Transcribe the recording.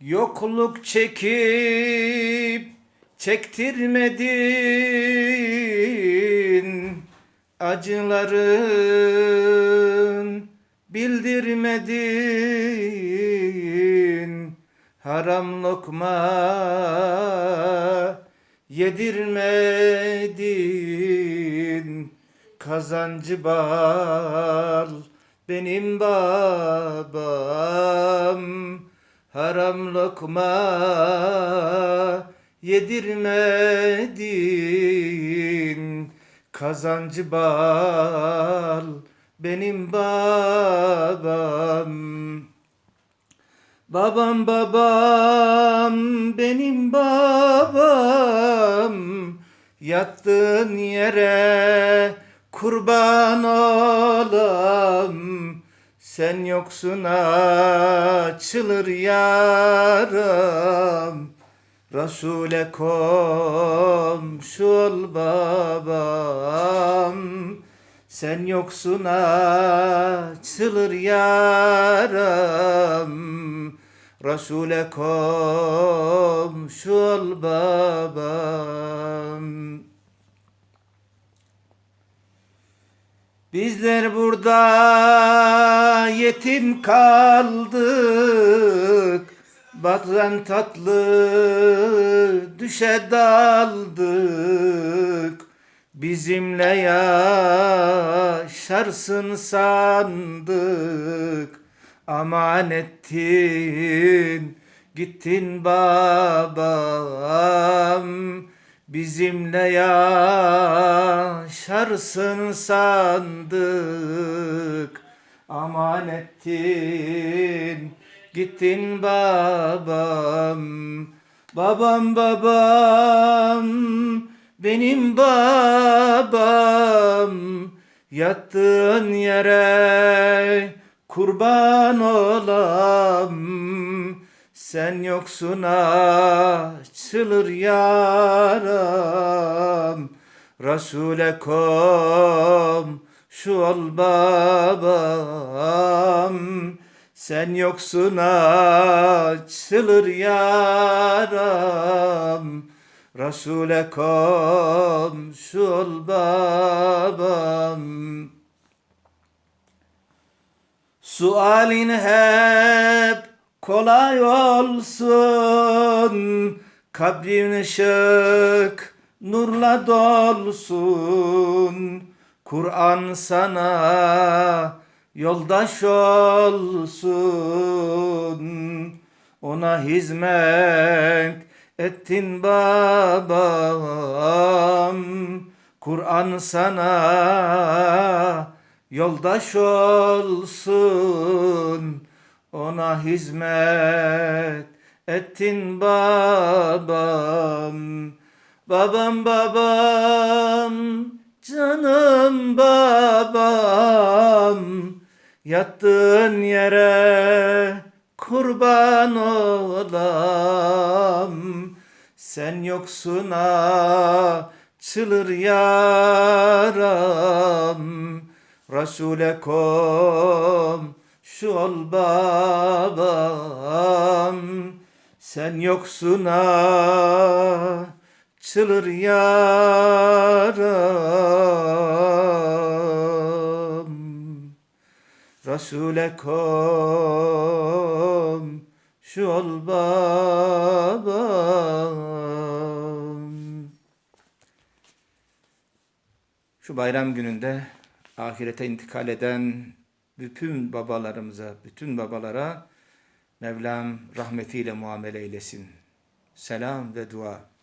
Yokluk çekip çektirmedin acıların bildirmedin haram lokma yedirmedin. Kazancı bal benim babam haram lokma yedirmedin. Kazancı bal benim babam. Babam babam benim babam. Yattığın yere kurban olam sen yoksun açılır yaram Resul'e komşu ol babam. Sen yoksun açılır yaram Resul'e komşu ol babam Bizler burada yetim kaldık. Bazen tatlı düşe daldık. Bizimle yaşarsın sandık. Aman ettin gittin babam Bizimle yaşarsın sandık. Aman ettin gittin babam. Babam babam benim babam. Yattığın yere kurban olam. Sen yoksun açılır yaram. Resul'e kom şu ol babam. Sen yoksun açılır yaram. Resul'e kom şu ol babam. Sualin hep kolay olsun Kabrin ışık nurla dolsun. Kur'an sana yoldaş olsun. Ona hizmet ettin babam. Kur'an sana yoldaş olsun. Ona hizmet ettin babam babam babam canım babam. Yattığın yere kurban olam. Sen yoksun açılır yaram. Resul'e kom şu ol babam Sen yoksun açılır yaram. Resul'e kom şu ol babam. Şu bayram gününde ahirete intikal eden bütün babalarımıza, bütün babalara Mevlam rahmetiyle muamele eylesin. Selam ve dua.